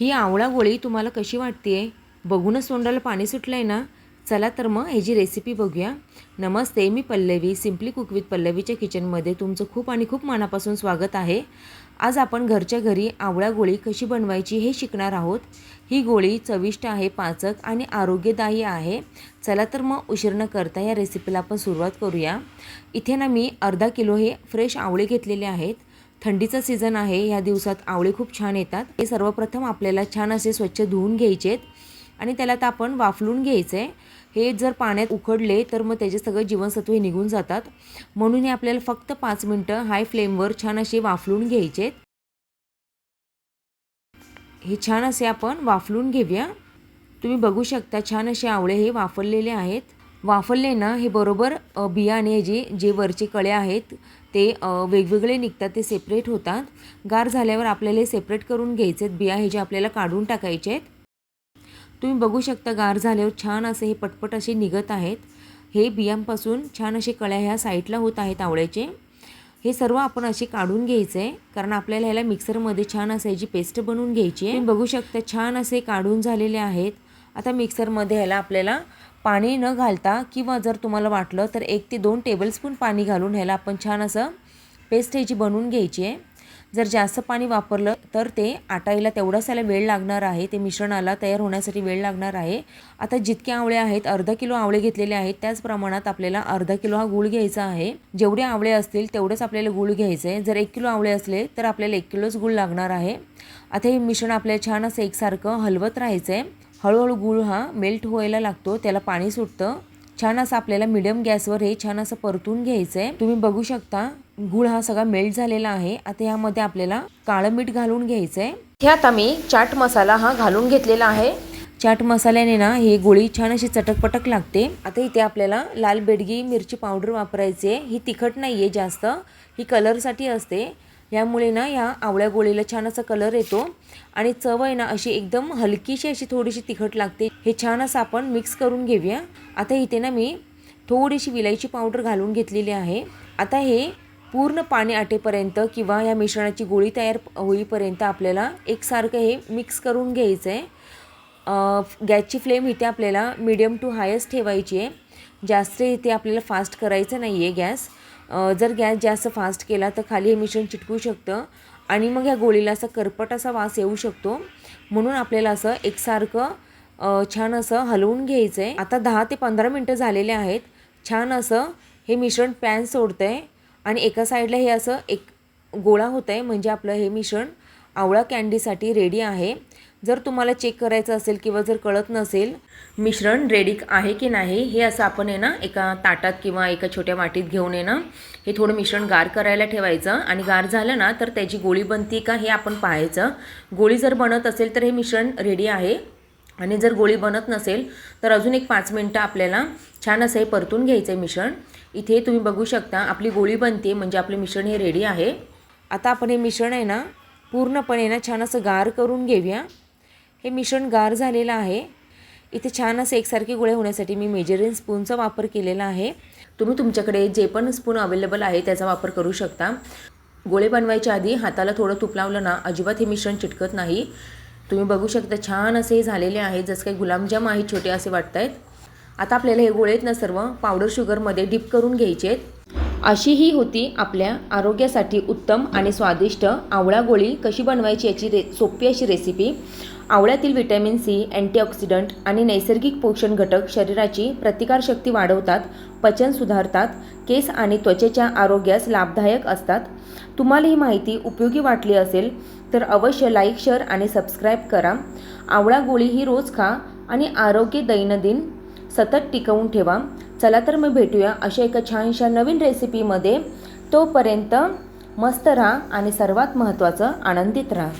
ही आवळा गोळी तुम्हाला कशी वाटते बघूनच तोंडाला पाणी सुटलं आहे ना? चला तर मग ह्याची रेसिपी बघूया. नमस्ते मी पल्लवी सिम्पली कुक विथ पल्लवीच्या किचनमध्ये तुमचं खूप आणि खूप मनापासून स्वागत आहे. आज आपण घरच्या घरी आवळा गोळी कशी बनवायची हे शिकणार आहोत. ही गोळी चविष्ट आहे पाचक आणि आरोग्यदायी आहे. चला तर मग उशीर न करता या रेसिपीला आपण सुरुवात करूया. इथे ना मी अर्धा किलो हे फ्रेश आवळे घेतलेले आहेत. थंडीचा सीझन आहे ह्या दिवसात आवळे खूप छान येतात. हे सर्वप्रथम आपल्याला छान असे स्वच्छ धुवून घ्यायचे आहेत आणि त्याला तर आपण वाफलून घ्यायचं आहे हे जर पाण्यात उकडले तर मग त्याचे सगळे जीवनसत्वे निघून जातात. म्हणून हे आपल्याला फक्त पाच मिनटं हाय फ्लेमवर छान असे वाफलून घ्यायचे आहेत हे छान असे आपण वाफलून घेऊया. तुम्ही बघू शकता छान असे आवळे हे वाफरलेले आहेत. वाफरले ना हे बरोबर बियाणे जे जे वरचे कळे आहेत ते वेगवेगळे निघतात ते सेपरेट होतात. गार झाल्यावर आपल्याला हे सेपरेट करून घ्यायचे आहेत. बिया हे जे आपल्याला काढून टाकायचे आहेत. तुम्ही बघू शकता गार झाल्यावर छान असे हे पटपट असे निघत आहेत. हे बियांपासून छान असे कळ्या ह्या साईडला होत आहेत आवळ्याचे. हे सर्व आपण असे काढून घ्यायचं आहे. कारण आपल्याला ह्याला मिक्सरमध्ये छान असायची पेस्ट बनवून घ्यायची आहे. बघू शकता छान असे काढून झालेले आहेत. आता मिक्सरमध्ये ह्याला आपल्याला पाणी न घालता किंवा जर तुम्हाला वाटलं तर एक ते दोन टेबलस्पून पाणी घालून ह्याला आपण छान असं पेस्ट ह्याची बनवून घ्यायची आहे. जर जास्त पाणी वापरलं तर ते आटायला तेवढाच त्याला वेळ लागणार आहे. ते मिश्रणाला तयार होण्यासाठी वेळ लागणार आहे. आता जितके आवळे आहेत अर्धा किलो आवळे घेतलेले आहेत त्याच प्रमाणात आपल्याला अर्धा किलो हा गूळ घ्यायचा आहे. जेवढे आवळे असतील तेवढंच आपल्याला गूळ घ्यायचं आहे. जर एक किलो आवळे असले तर आपल्याला एक किलोच गूळ लागणार आहे. आता हे मिश्रण आपल्याला छान असं एकसारखं हलवत राहायचं आहे. हळूहळू गूळ हा मेल्ट व्हायला लागतो त्याला पाणी सुटतं. छान असं आपल्याला मिडियम गॅसवर हे छान असं परतून घ्यायचं आहे तुम्ही बघू शकता गुळ हा सगळा मेल्ट झालेला आहे. आता यामध्ये आपल्याला काळं मीठ घालून घ्यायचं आहे हे आता मी चाट मसाला हा घालून घेतलेला आहे. चाट मसाल्याने ना ही गोळी छान अशी चटकपटक लागते. आता इथे आपल्याला लाल बेडगी मिरची पावडर वापरायची आहे ही तिखट नाही आहे जास्त. ही कलरसाठी असते. यामुळे ना या आवळ्या गोळीला छान असा कलर येतो. आणि चव आहे ना अशी एकदम हलकीशी अशी थोडीशी तिखट लागते. हे छान असं आपण मिक्स करून घेऊया. आता इथे ना मी थोडीशी विलायची पावडर घालून घेतलेली आहे. आता हे पूर्ण पाणी आटेपर्यंत किंवा या मिश्रणाची गोळी तयार होईपर्यंत आपल्याला एकसारखं हे मिक्स करून घ्यायचं आहे गॅसची फ्लेम इथे आपल्याला मीडियम टू हायस्ट ठेवायची आहे. जास्त इथे आपल्याला फास्ट करायचं नाही आहे गॅस. जर गॅस जास्त फास्ट केला तर खाली हे मिश्रण चिटकू शकतं आणि मग ह्या गोळीला असा करपट असा वास येऊ शकतो. म्हणून आपल्याला असं एकसारखं छान असं हलवून घ्यायचं आहे आता दहा ते पंधरा मिनटं झालेले आहेत. छान असं हे मिश्रण पॅन सोडतं आहे आणि एका साईडला हे असं एक गोळा होत आहे म्हणजे आपलं हे मिश्रण आवळा कॅन्डीसाठी रेडी आहे. जर तुम्हाला चेक करायचं असेल किंवा जर कळत नसेल मिश्रण रेडी आहे की नाही हे असं आपण आहे ना एका ताटात किंवा एका छोट्या वाटीत घेऊन आहे ना हे थोडं मिश्रण गार करायला ठेवायचं. आणि गार झालं ना तर त्याची गोळी बनती का हे आपण पाहायचं. गोळी जर बनत असेल तर हे मिश्रण रेडी आहे. आणि जर गोळी बनत नसेल तर अजून एक पाच मिनटं आपल्याला छान असं हे परतून घ्यायचं आहे मिश्रण. इथे तुम्ही बघू शकता आपली गोळी बनते म्हणजे आपले मिश्रण हे रेडी आहे. आता आपण हे मिश्रण आहे ना पूर्णपणे ना छान असं गार करून घेऊया. हे मिश्रण गार झालेलं आहे. इथे छान असे एकसारखे गोळे होण्यासाठी मी मेजरिंग स्पूनचा वापर केलेला आहे. तुम्ही तुमच्याकडे जे पण स्पून अवेलेबल आहे त्याचा वापर करू शकता. गोळे बनवायच्या आधी हाताला थोडं तूप लावलं ना अजिबात हे मिश्रण चिटकत नाही. तुम्ही बघू शकता छान असे हे झालेले आहेत जसं काही गुलाबजाम आहेत छोटे असे वाटत आहेत आता आपल्याला हे गोळे आहेत ना सर्व पावडर शुगरमध्ये डिप करून घ्यायचे आहेत. अशी ही होती आपल्या आरोग्यासाठी उत्तम आणि स्वादिष्ट आवळा गोळी कशी बनवायची याची रे सोपी अशी रेसिपी आवळ्यातील व्हिटॅमिन सी अँटीऑक्सिडंट आणि नैसर्गिक पोषण घटक शरीराची प्रतिकारशक्ती वाढवतात पचन सुधारतात केस आणि त्वचेच्या आरोग्यास लाभदायक असतात. तुम्हाला ही माहिती उपयोगी वाटली असेल तर अवश्य लाईक शेअर आणि सबस्क्राईब करा. आवळा गोळी ही रोज खा आणि आरोग्य दैनंदिन सतत टिकवून ठेवा. चला तर मग भेटूया अशा एका छानशा नवीन रेसिपीमध्ये तोपर्यंत मस्त राहा आणि सर्वात महत्त्वाचं आनंदित राहा.